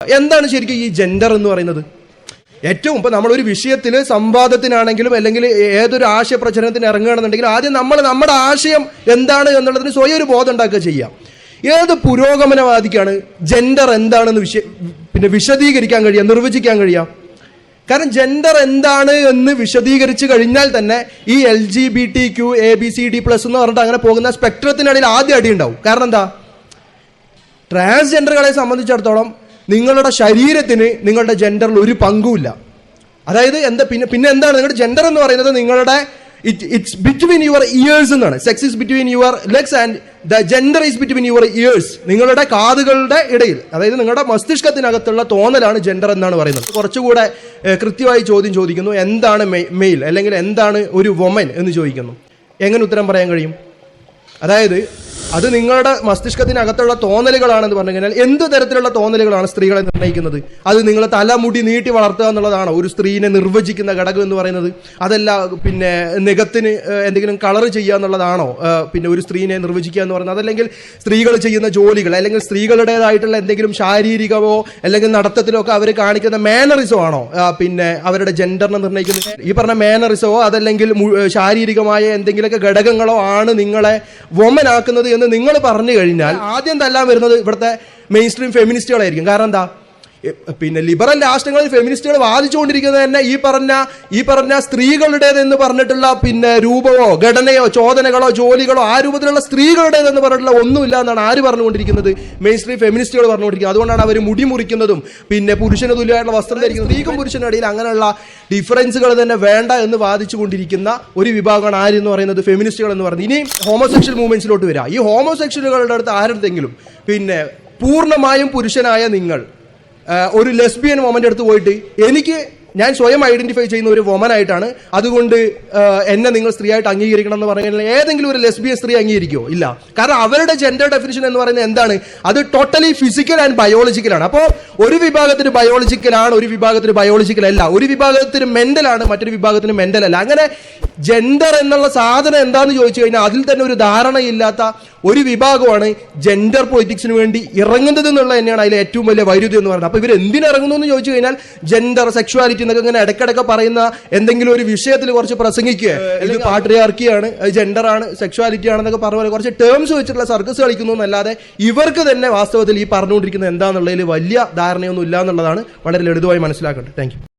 എന്താണ് ശരിക്കും ഈ ജെൻഡർ എന്ന് പറയുന്നത്? ഏറ്റവും ഇപ്പം നമ്മളൊരു വിഷയത്തിൽ സംവാദത്തിനാണെങ്കിലും അല്ലെങ്കിൽ ഏതൊരു ആശയ പ്രചരണത്തിന് ഇറങ്ങുകയാണെന്നുണ്ടെങ്കിൽ ആദ്യം നമ്മൾ നമ്മുടെ ആശയം എന്താണ് എന്നുള്ളതിന് സ്വയം ഒരു ബോധം ഉണ്ടാക്കുക ചെയ്യാം. ഏത് പുരോഗമനവാദിക്കാണ് ജെൻഡർ എന്താണെന്ന് വിശ പിന്നെ വിശദീകരിക്കാൻ കഴിയുക നിർവചിക്കാൻ കഴിയുക കാരണം ജെൻഡർ എന്താണ് എന്ന് വിശദീകരിച്ച് കഴിഞ്ഞാൽ തന്നെ ഈ L G B T Q A B C D plus എന്ന് പറഞ്ഞിട്ട് അങ്ങനെ പോകുന്ന സ്പെക്ട്രത്തിനിടയിൽ ആദ്യം അടി ഉണ്ടാവും. കാരണം എന്താ? ട്രാൻസ്ജെൻഡറുകളെ സംബന്ധിച്ചിടത്തോളം നിങ്ങളുടെ ശരീരത്തിന് നിങ്ങളുടെ ജെൻഡറിൽ ഒരു പങ്കുമില്ല. അതായത് എന്താ പിന്നെ പിന്നെ എന്താണ്? നിങ്ങളുടെ ജെൻഡർ എന്ന് പറയുന്നത് നിങ്ങളുടെ it it's between your ears എന്നാണ്. Sex is between your legs and the gender is between your ears നിങ്ങളുടെ കാതുകളുടെ ഇടയിൽ അതായത് നിങ്ങളുടെ മസ്തിഷ്കത്തിനകത്തുള്ള തോന്നലാണ് ജെൻഡർ എന്നാണ് പറയുന്നത്. കുറച്ചുകൂടെ കൃത്യമായി ചോദ്യം ചോദിക്കുന്നു. എന്താണ് മെയിൽ അല്ലെങ്കിൽ എന്താണ് ഒരു വൊമൻ എന്ന് ചോദിക്കുന്നു. എങ്ങനെ ഉത്തരം പറയാൻ കഴിയും? അതായത് അത് നിങ്ങളുടെ മസ്തിഷ്കത്തിനകത്തുള്ള തോന്നലുകളാണെന്ന് പറഞ്ഞു കഴിഞ്ഞാൽ എന്ത് തരത്തിലുള്ള തോന്നലുകളാണ് സ്ത്രീകളെ നിർണയിക്കുന്നത് അത് നിങ്ങൾ തലമുടി നീട്ടി വളർത്തുക എന്നുള്ളതാണ്? ഒരു സ്ത്രീനെ നിർവചിക്കുന്ന ഘടകം എന്ന് പറയുന്നത്. അതല്ല പിന്നെ നികത്തിന് എന്തെങ്കിലും കളർ ചെയ്യുക എന്നുള്ളതാണോ? പിന്നെ ഒരു സ്ത്രീനെ നിർവചിക്കുക എന്ന് പറയുന്നത്. അതല്ലെങ്കിൽ സ്ത്രീകൾ ചെയ്യുന്ന ജോലികൾ അല്ലെങ്കിൽ സ്ത്രീകളുടേതായിട്ടുള്ള എന്തെങ്കിലും ശാരീരികമോ അല്ലെങ്കിൽ നടത്തത്തിലോ ഒക്കെ അവർ കാണിക്കുന്ന മാനറിസോ ആണോ? പിന്നെ അവരുടെ ജെൻഡറിനെ നിർണയിക്കുന്നത് ഈ പറഞ്ഞ മാനറിസോ അതല്ലെങ്കിൽ ശാരീരികമായ എന്തെങ്കിലുമൊക്കെ ഘടകങ്ങളോ ആണ് നിങ്ങളെ വൊമനാക്കുന്നത് എന്ന് നിങ്ങൾ പറഞ്ഞു കഴിഞ്ഞാൽ ആദ്യം തല്ലാൻ വരുന്നത് ഇവിടുത്തെ മെയിൻ സ്ട്രീം ഫെമിനിസ്റ്റുകളായിരിക്കും കാരണം എന്താ? പിന്നെ ലിബറൽ രാഷ്ട്രങ്ങളിൽ ഫെമിനിസ്റ്റുകൾ വാദിച്ചുകൊണ്ടിരിക്കുന്നത് തന്നെ ഈ പറഞ്ഞ ഈ പറഞ്ഞ സ്ത്രീകളുടേതെന്ന് പറഞ്ഞിട്ടുള്ള പിന്നെ രൂപമോ ഘടനയോ ചോദനകളോ ജോലികളോ ആ രൂപത്തിലുള്ള സ്ത്രീകളുടേതെന്ന് പറഞ്ഞിട്ടുള്ള ഒന്നുമില്ല എന്നാണ് ആര് പറഞ്ഞുകൊണ്ടിരിക്കുന്നത്? മെയിൻ സ്ട്രീം ഫെമിനിസ്റ്റുകൾ പറഞ്ഞുകൊണ്ടിരിക്കുന്നത്. അതുകൊണ്ടാണ് അവർ മുടി മുറിക്കുന്നതും പിന്നെ പുരുഷന് തുല്യമായിട്ടുള്ള വസ്ത്രം ധരിക്കുന്നത് സ്ത്രീക്കും പുരുഷനും ഇടയിൽ അങ്ങനെയുള്ള ഡിഫറൻസുകൾ തന്നെ വേണ്ട എന്ന് വാദിച്ചുകൊണ്ടിരിക്കുന്ന ഒരു വിഭാഗമാണ് ആര് എന്ന് പറയുന്നത്? ഫെമിനിസ്റ്റുകൾ എന്ന് പറയുന്നത്. ഇനി ഹോമോസെക്ഷൽ മൂവ്മെന്റ്സിലോട്ട് വരാം. ഈ ഹോമോസെക്ഷലുകളുടെ അടുത്ത് ആരുടെങ്കിലും പിന്നെ പൂർണമായും പുരുഷനായ നിങ്ങൾ ഒരു ലെസ്ബിയൻ വോമന്റെ അടുത്ത് പോയിട്ട് എനിക്ക് ഞാൻ സ്വയം ഐഡന്റിഫൈ ചെയ്യുന്ന ഒരു വുമൻ ആയിട്ടാണ്. അതുകൊണ്ട് എന്നെ നിങ്ങൾ സ്ത്രീ ആയിട്ട് അംഗീകരിക്കണം എന്ന് പറഞ്ഞാൽ ഏതെങ്കിലും ഒരു ലെസ്ബിയൻ സ്ത്രീ അംഗീകരിക്കുമോ ഇല്ല. കാരണം അവരുടെ ജെൻഡർ ഡെഫിനിഷൻ എന്ന് പറയുന്നത് എന്താണ്? അത് ടോട്ടലി ഫിസിക്കൽ ആൻഡ് ബയോളജിക്കൽ ആണ്. അപ്പോൾ ഒരു വിഭാഗത്തിന് ബയോളജിക്കൽ ആണ് ഒരു വിഭാഗത്തിന് ബയോളജിക്കൽ അല്ല. ഒരു വിഭാഗത്തിന് മെന്റൽ ആണ് മറ്റൊരു വിഭാഗത്തിന് മെന്റൽ അല്ല. അങ്ങനെ ജെൻഡർ എന്നുള്ള സാധനം എന്താണെന്ന് ചോദിച്ചു കഴിഞ്ഞാൽ അതിൽ തന്നെ ഒരു ധാരണയില്ലാത്ത ഒരു വിഭാഗമാണ് ജെൻഡർ പൊളിറ്റിക്സിന് വേണ്ടി ഇറങ്ങുന്നത് എന്നുള്ളത് തന്നെയാണ് അതിലെ ഏറ്റവും വലിയ വൈരുദ്ധ്യം എന്ന് പറയുന്നത്. അപ്പോൾ ഇവർ എന്തിനിറങ്ങുന്നു എന്ന് ചോദിച്ചു കഴിഞ്ഞാൽ ജെൻഡർ സെക്ഷുവാലിറ്റി എന്നൊക്കെ ഇങ്ങനെ ഇടയ്ക്കിടയ്ക്ക് പറയുന്ന എന്തെങ്കിലും ഒരു വിഷയത്തിൽ കുറച്ച് പ്രസംഗിക്കുക. ഇത് പാട്രിയാർക്കിയാണ് ജെൻഡറാണ് സെക്ഷുവാലിറ്റി ആണെന്നൊക്കെ പറഞ്ഞ പോലെ കുറച്ച് ടേംസ് വെച്ചിട്ടുള്ള സർക്കസ് കളിക്കുന്നു എന്നല്ലാതെ ഇവർക്ക് തന്നെ വാസ്തവത്തിൽ ഈ പറഞ്ഞുകൊണ്ടിരിക്കുന്നത് എന്താണെന്നുള്ളതിൽ വലിയ ധാരണയൊന്നും ഇല്ല എന്നുള്ളതാണ് വളരെ ലളിതമായി മനസ്സിലാക്കേണ്ടത്. താങ്ക്